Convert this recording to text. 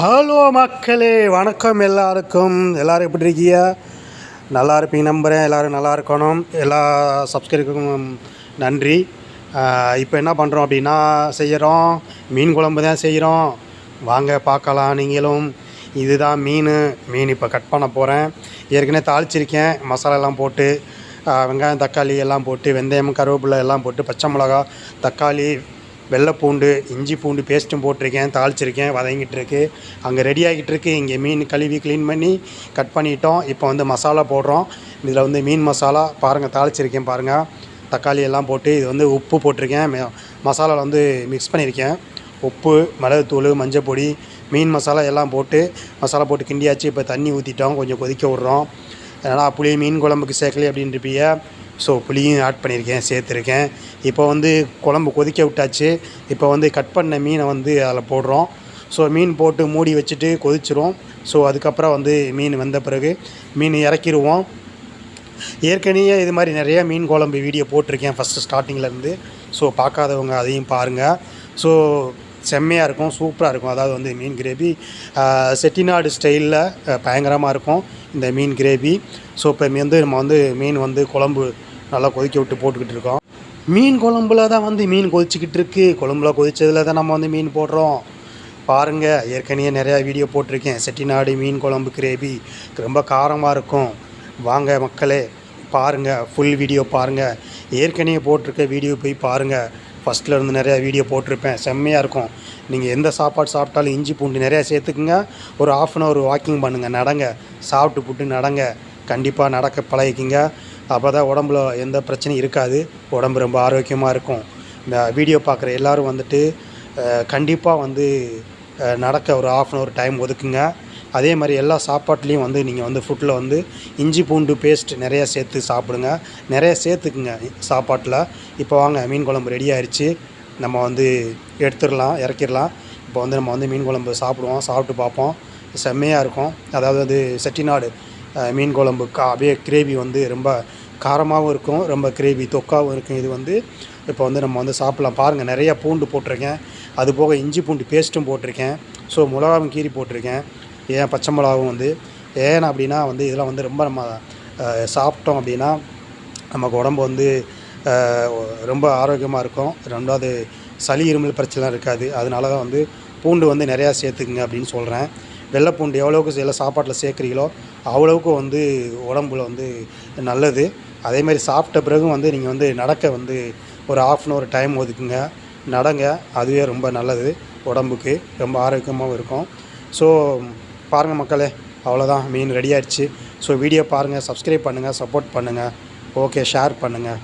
Hello மக்களே வணக்கம் எல்லாருக்கும். எல்லோரும் எப்படி இருக்கீங்க? நல்லா இருப்பீங்க நம்புகிறேன் எல்லோரும் நல்லா இருக்கணும். எல்லா சப்ஸ்கிரைபருக்கும் நன்றி. இப்போ என்ன பண்ணுறோம் அப்படின்னா செய்கிறோம் மீன் குழம்பு தான் செய்கிறோம் வாங்க பார்க்கலாம் நீங்களும். இதுதான் மீன். மீன் இப்போ கட் பண்ண போகிறேன் ஏற்கனவே தாளிச்சிருக்கேன். மசாலாலாம் போட்டு வெங்காயம் தக்காளி எல்லாம் போட்டு வெந்தயம் கருவேப்பிலை எல்லாம் போட்டு பச்சை மிளகா தக்காளி வெள்ளை பூண்டு இஞ்சி பூண்டு பேஸ்ட்டும் போட்டிருக்கேன் தாளிச்சிருக்கேன் வதங்கிட்டு இருக்கு அங்கே ரெடி ஆகிட்டு இருக்கு இங்கே மீன் கழுவி க்ளீன் பண்ணி கட் பண்ணிட்டோம். இப்போ வந்து மசாலா போடுறோம். இதில் வந்து மீன் மசாலா பாருங்கள் தாளிச்சிருக்கேன் பாருங்கள் தக்காளி எல்லாம் போட்டு இது வந்து உப்பு போட்டிருக்கேன். மெ- மசாலாவில் வந்து மிக்ஸ் பண்ணியிருக்கேன் உப்பு மிளகுத்தூள் மஞ்சள் பொடி மீன் மசாலா எல்லாம் போட்டு மசாலா போட்டு கிண்டியாச்சு. இப்போ தண்ணி ஊற்றிட்டோம் கொஞ்சம் கொதிக்க விட்றோம். ஏன்னா புளி மீன் குழம்புக்கு சேர்க்கலையே அப்படின்றப்பிய ஸோ புளியும் ஆட் பண்ணியிருக்கேன் சேர்த்துருக்கேன். இப்போ வந்து குழம்பு கொதிக்க விட்டாச்சு. இப்போ வந்து கட் பண்ண மீனை வந்து அதில் போடுறோம். ஸோ மீன் போட்டு மூடி வச்சுட்டு கொதிச்சிரும். ஸோ அதுக்கப்புறம் வந்து மீன் வந்த பிறகு மீன் இறக்கிடுவோம் ஏற்கனவே இது மாதிரி நிறைய மீன் குழம்பு வீடியோ போட்டிருக்கேன் ஃபஸ்ட்டு ஸ்டார்டிங்லேருந்து ஸோ பார்க்காதவங்க அதையும் பாருங்கள் ஸோ செம்மையாக இருக்கும் சூப்பராக இருக்கும். அதாவது வந்து மீன் கிரேவி செட்டிநாடு ஸ்டைலில் பயங்கரமாக இருக்கும் இந்த மீன் கிரேவி. ஸோ இப்போ வந்து நம்ம வந்து மீன் வந்து குழம்பு நல்லா கொதிக்க விட்டு போட்டுக்கிட்டு இருக்கோம். மீன் குழம்புல தான் வந்து மீன் கொதிச்சுக்கிட்டு இருக்கு. குழம்புல கொதிச்சதில் தான் நம்ம வந்து மீன் போடுறோம். பாருங்கள் ஏற்கனவே நிறையா வீடியோ போட்டிருக்கேன். செட்டிநாடு மீன் குழம்பு கிரேவி. ரொம்ப காரமாக இருக்கும். வாங்க மக்களே பாருங்கள் ஃபுல் வீடியோ பாருங்கள் ஏற்கனவே போட்டிருக்க வீடியோ போய் பாருங்கள் ஃபஸ்ட்டில் இருந்து நிறையா வீடியோ போட்டிருப்பேன். செம்மையாக இருக்கும். நீங்கள் எந்த சாப்பாடு சாப்பிட்டாலும் இஞ்சி பூண்டு நிறையா சேர்த்துக்குங்க. ஒரு ஆஃப் அன் ஹவர் வாக்கிங் பண்ணுங்கள் நடங்க. சாப்பிட்டு புட்டு நடங்க. கண்டிப்பாக நடக்க பழகிக்கிங்க. அப்போ தான் உடம்புல எந்த பிரச்சனையும் இருக்காது. உடம்பு ரொம்ப ஆரோக்கியமாக இருக்கும். இந்த வீடியோ பார்க்குற எல்லோரும் வந்துட்டு கண்டிப்பாக வந்து நடக்க ஒரு ஆஃப் அன் ஹவர் டைம் ஒதுக்குங்க. அதே மாதிரி எல்லா சாப்பாட்லேயும் வந்து நீங்கள் வந்து ஃபுட்டில் வந்து இஞ்சி பூண்டு பேஸ்ட் நிறையா சேர்த்து சாப்பிடுங்க. நிறைய சேர்த்துக்குங்க சாப்பாட்டில். இப்போ வாங்க மீன் குழம்பு ரெடி ஆயிடுச்சு நம்ம வந்து எடுத்துடலாம் இறக்கிடலாம். இப்போ வந்து நம்ம வந்து மீன் குழம்பு சாப்பிடுவோம் சாப்பிட்டு பார்ப்போம். செம்மையாக இருக்கும். அதாவது வந்து செட்டிநாடு மீன் குழம்பு கா அப்படியே கிரேவி வந்து ரொம்ப காரமாகவும் இருக்கும் ரொம்ப கிரேவி தொக்காவும் இருக்கும். இது வந்து இப்போ வந்து நம்ம வந்து சாப்பிட்லாம். பாருங்கள் நிறையா பூண்டு போட்டிருக்கேன். அது போக இஞ்சி பூண்டு பேஸ்ட்டும் போட்டிருக்கேன். ஸோ மிளகாவும் கீரி போட்டிருக்கேன். ஏன் பச்சை மிளகாவும் வந்து ஏன் அப்படின்னா வந்து இதெல்லாம் வந்து ரொம்ப நம்ம சாப்பிட்டோம் அப்படின்னா நமக்கு உடம்பு வந்து ரொம்ப ஆரோக்கியமாக இருக்கும். ரெண்டாவது சளி இருமல் பிரச்சனை இருக்காது. அதனால தான் வந்து பூண்டு வந்து நிறையா சேர்த்துக்குங்க அப்படின்னு சொல்கிறேன் வெள்ளைப்பூண்டு எவ்வளோக்கு எல்லா சாப்பாட்டில் சேர்க்குறீங்களோ அவ்வளோவுக்கு வந்து உடம்புல வந்து நல்லது. அதே மாதிரி சாப்பிட்ட பிறகும் வந்து நீங்கள் வந்து நடக்க வந்து ஒரு ஆஃப் அன் ஹவர் டைம் ஒதுக்குங்க. நடங்க அதுவே ரொம்ப நல்லது. உடம்புக்கு ரொம்ப ஆரோக்கியமாகவும் இருக்கும். ஸோ பாருங்கள் மக்களே அவ்வளோதான் மீன் ரெடி ஆயிடுச்சு. ஸோ வீடியோ பாருங்கள் சப்ஸ்கிரைப் பண்ணுங்கள் சப்போர்ட் பண்ணுங்கள் ஓகே ஷேர் பண்ணுங்கள்